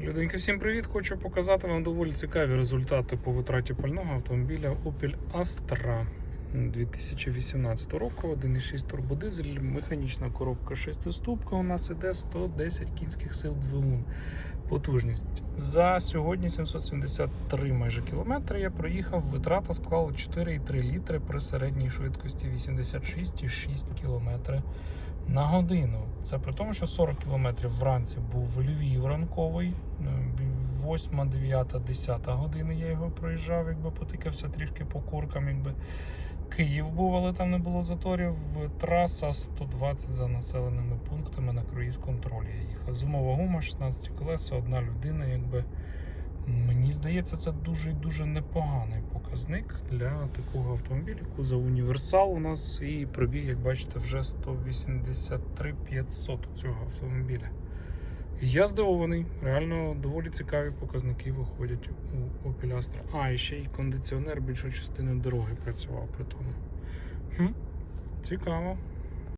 Люденьки, всім привіт! Хочу показати вам доволі цікаві результати по витраті пального автомобіля Opel Astra 2018 року. 1,6 турбодизель, механічна коробка 6-ступка. У нас іде 110 кінських сил двигун. Потужність. За сьогодні 773 майже кілометри я проїхав. Витрата склала 4,3 літри при середній швидкості 86,6 км на годину. Це при тому, що 40 км вранці був Львів ранковий, 8, 9, 10 години я його проїжджав, якби потикався трішки по куркам, якби Київ був, але там не було заторів. Траса 120 за населеними пунктами на круїз контролі я їхав. Зимова гума, 16 колеса, одна людина, якби. Мені здається, це дуже дуже непоганий показник для такого автомобіля. Кузов універсал у нас і пробіг, як бачите, вже 183 500 у цього автомобіля. Я здивований, реально доволі цікаві показники виходять у Opel Astra. А, і ще й кондиціонер більшу частину дороги працював при тому. Хм, цікаво.